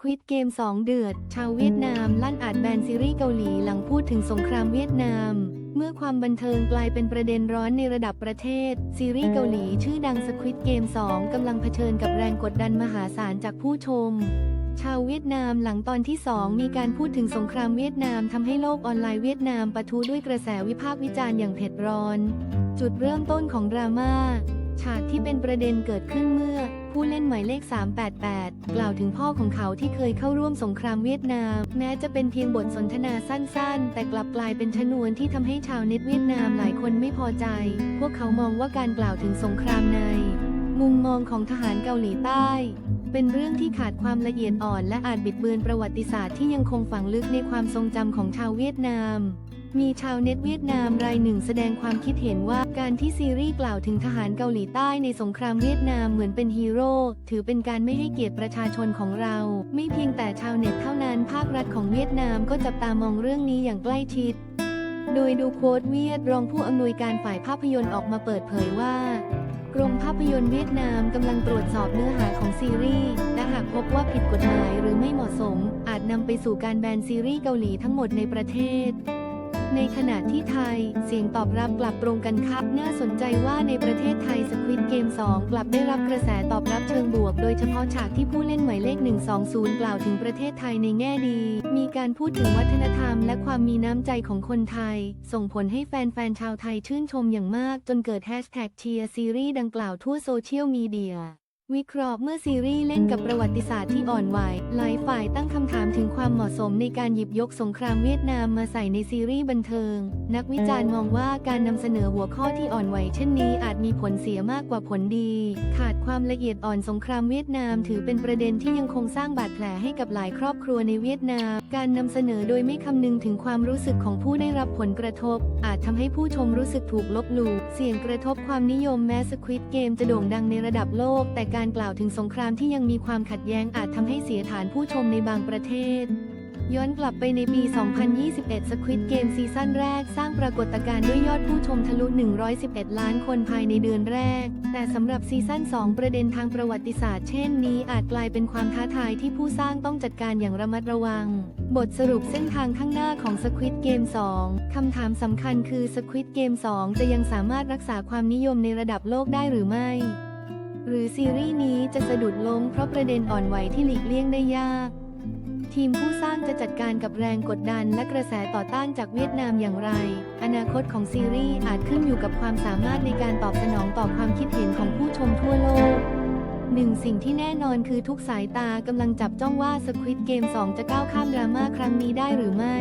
ควิดเกม 2 เดือด ชาวเวียดนามลั่นอาจแบนซีรีส์เกาหลีหลังพูดถึงสงครามเวียดนาม เมื่อความบันเทิงกลายเป็นประเด็นร้อนในระดับประเทศ ซีรีส์เกาหลีชื่อดังสควิดเกม 2 กำลังเผชิญกับแรงกดดันมหาศาลจากผู้ชม ชาวเวียดนามหลังตอนที่ 2 มีการพูดถึงสงครามเวียดนามทำให้โลกออนไลน์เวียดนามปะทุด้วยกระแสวิพากษ์วิจารณ์อย่างเผ็ดร้อน จุดเริ่มต้นของดราม่าฉากที่เป็นประเด็นเกิดขึ้นเมื่อ ผู้เล่นหมายเลข 388 กล่าวถึงพ่อของเขาที่เคยเข้าร่วมสงครามเวียดนาม แม้จะเป็นเพียงบทสนทนาสั้นๆ แต่กลับกลายเป็นชนวนที่ทำให้ชาวเน็ตเวียดนามหลายคนไม่พอใจ พวกเขามองว่าการกล่าวถึงสงครามใน มุมมองของทหารเกาหลีใต้ เป็นเรื่องที่ขาดความละเอียดอ่อนและอาจบิดเบือนประวัติศาสตร์ที่ยังคงฝังลึกในความทรงจำของชาวเวียดนาม มีชาวเน็ตเวียดนามรายหนึ่งแสดงความคิดเห็นว่าการที่ซีรีส์กล่าวถึงทหารเกาหลีใต้ในสงครามเวียดนามเหมือนเป็นฮีโร่ถือเป็นการไม่ให้เกียรติประชาชนของเรา ไม่เพียงแต่ชาวเน็ตเท่านั้นภาครัฐของเวียดนามก็จับตามองเรื่องนี้อย่างใกล้ชิดโดยดูโค้ดเวียดรองผู้อำนวยการฝ่ายภาพยนตร์ออกมาเปิดเผยว่า กรมภาพยนตร์เวียดนามกำลังตรวจสอบเนื้อหาของซีรีส์ และหากพบว่าผิดกฎหมายหรือไม่เหมาะสม อาจนำไปสู่การแบนซีรีส์เกาหลีทั้งหมดในประเทศ ในขณะที่ไทย เสียงตอบรับกลับตรงกันครับ น่าสนใจว่าในประเทศไทยสควิตเกม 2 กลับได้รับกระแสตอบรับเชิงบวก โดยเฉพาะฉากที่ผู้เล่นหมายเลข 120 กล่าวถึงประเทศไทยในแง่ดี มีการพูดถึงวัฒนธรรมและความมีน้ำใจของคนไทย ส่งผลให้แฟนๆชาวไทยชื่นชมอย่างมาก จนเกิดแฮชแท็กเชียร์ซีรีส์ดังกล่าวทั่วโซเชียลมีเดีย วิเคราะห์เมื่อซีรีส์เล่นกับประวัติศาสตร์ที่อ่อนไหวหลายฝ่ายตั้งคำถามถึงความเหมาะสมในการหยิบยกสงครามเวียดนามมาใส่ในซีรีส์บันเทิง นักวิจารณ์มองว่าการนำเสนอหัวข้อที่อ่อนไหวเช่นนี้อาจมีผลเสียมากกว่าผลดี ขาดความละเอียดอ่อนสงครามเวียดนามถือเป็นประเด็นที่ยังคงสร้างบาดแผลให้กับหลายครอบครัวในเวียดนาม การนำเสนอโดยไม่คำนึงถึงความรู้สึกของผู้ได้รับผลกระทบ อาจทำให้ผู้ชมรู้สึกถูกลบหลู่เสี่ยงกระทบความนิยมแม้สควิตเกมจะโด่งดังในระดับโลกแต่การกล่าวถึงสงครามที่ยังมีความขัดแย้งอาจทำให้เสียฐานผู้ชมในบางประเทศ ย้อนกลับไปในปี 2021 Squid Game ซีซั่นแรกสร้างปรากฏการณ์ด้วยยอดผู้ชมทะลุ 111 ล้านคนภายในเดือนแรก แต่สำหรับซีซั่น 2 ประเด็นทางประวัติศาสตร์เช่นนี้อาจกลายเป็นความท้าทายที่ผู้สร้างต้องจัดการอย่างระมัดระวัง บทสรุปเส้นทางข้างหน้าของ Squid Game 2 คำถามสำคัญคือ Squid Game 2 จะยังสามารถรักษาความนิยมในระดับโลกได้หรือไม่ หรือซีรีส์นี้จะสะดุดล้มเพราะประเด็นอ่อนไหวที่หลีกเลี่ยงได้ยาก ทีมผู้สร้างจะจัดการกับแรงกดดันและกระแสต่อต้านจากเวียดนามอย่างไร อนาคตของซีรีส์อาจขึ้นอยู่กับความสามารถในการตอบสนองต่อความคิดเห็นของผู้ชมทั่วโลกหนึ่งสิ่งที่แน่นอนคือทุกสายตากำลังจับจ้องว่า Squid Game 2 จะก้าวข้ามดราม่าครั้งนี้ได้หรือไม่